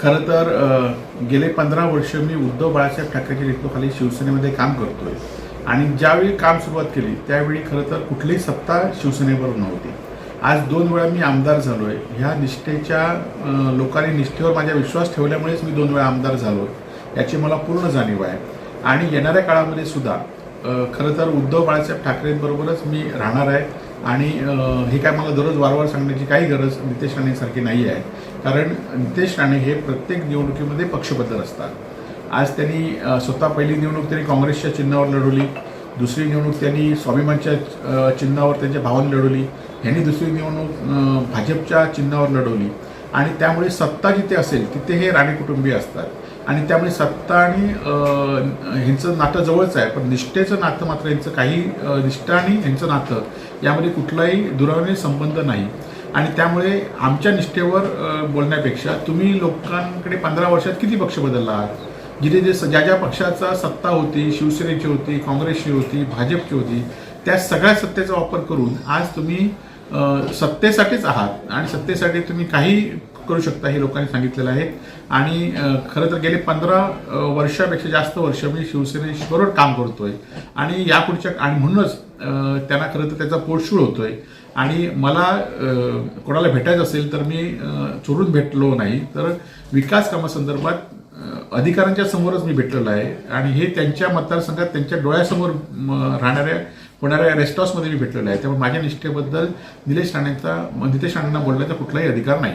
खरं तर गेले पंधरा वर्ष मी उद्धव बाळासाहेब ठाकरेच्या नेतृत्वाखाली शिवसेनेमध्ये काम करतोय. आणि ज्यावेळी काम सुरुवात केली त्यावेळी खरं तर कुठलीही सत्ता शिवसेनेवर नव्हती. आज दोन वेळा मी आमदार झालो आहे ह्या निष्ठेच्या लोकांनी निष्ठेवर माझा विश्वास ठेवल्यामुळेच मी दोन वेळा आमदार झालो याची मला पूर्ण जाणीव आहे. आणि येणाऱ्या काळामध्ये सुद्धा खरं तर उद्धव बाळासाहेब ठाकरेंबरोबरच मी राहणार आहे. आणि हे काय मला दररोज वारंवार सांगण्याची काही गरज नितेश राणेसारखी नाही आहे कारण नितेश राणे हे प्रत्येक निवडणुकीमध्ये पक्षबद्ध असतात. आज त्यांनी स्वतः पहिली निवडणूक त्यांनी काँग्रेसच्या चिन्हावर लढवली दुसरी निवडणूक त्यांनी स्वाभिमानच्या चिन्हावर त्यांच्या भावाने लढवली ह्यांनी दुसरी निवडणूक भाजपच्या चिन्हावर लढवली. आणि त्यामुळे सत्ता जिथे असेल तिथे हे राणे कुटुंबीय असतात. आणि त्यामुळे सत्ता आणि ह्यांचं नातं जवळच आहे पण निष्ठेचं नातं मात्र यांचं काही निष्ठा आणि यांचं नातं यामध्ये कुठलाही दुरावणे संबंध नाही. आणि त्यामुळे आमच्या निष्ठेवर बोलण्यापेक्षा तुम्ही लोकांकडे पंधरा वर्षात किती पक्ष बदलला आहात? जिथे जे ज्या ज्या पक्षाचा सत्ता होती शिवसेनेची होती काँग्रेसची होती भाजपची होती त्या सगळ्या सत्तेचा वापर करून आज तुम्ही सत्तेसाठीच आहात. आणि सत्तेसाठी तुम्ही काही करू शकता हे लोकांनी सांगितलेलं आहे. आणि खरं तर गेले पंधरा वर्षापेक्षा जास्त वर्ष मी शिवसेनेबरोबर काम करतोय. आणि यापुढच्या आणि म्हणूनच त्यांना खरं तर त्याचा पोटशूळ होतोय. आणि मला कोणाला भेटायचं असेल तर मी चोरून भेटलो नाही. तर विकास कामासंदर्भात अधिकारांच्या अधिकाऱ्यांच्या समोरच मी भेटलेलो आहे. आणि हे त्यांच्या मतदारसंघात त्यांच्या डोळ्यासमोर म, राहणाऱ्या होणाऱ्या रेस्ट हाऊसमध्ये मी भेटलेलो आहे. त्यामुळे माझ्या निष्ठेबद्दल निलेश राणेंचा नितेश राणेंना बोलण्याचा कुठलाही अधिकार नाही.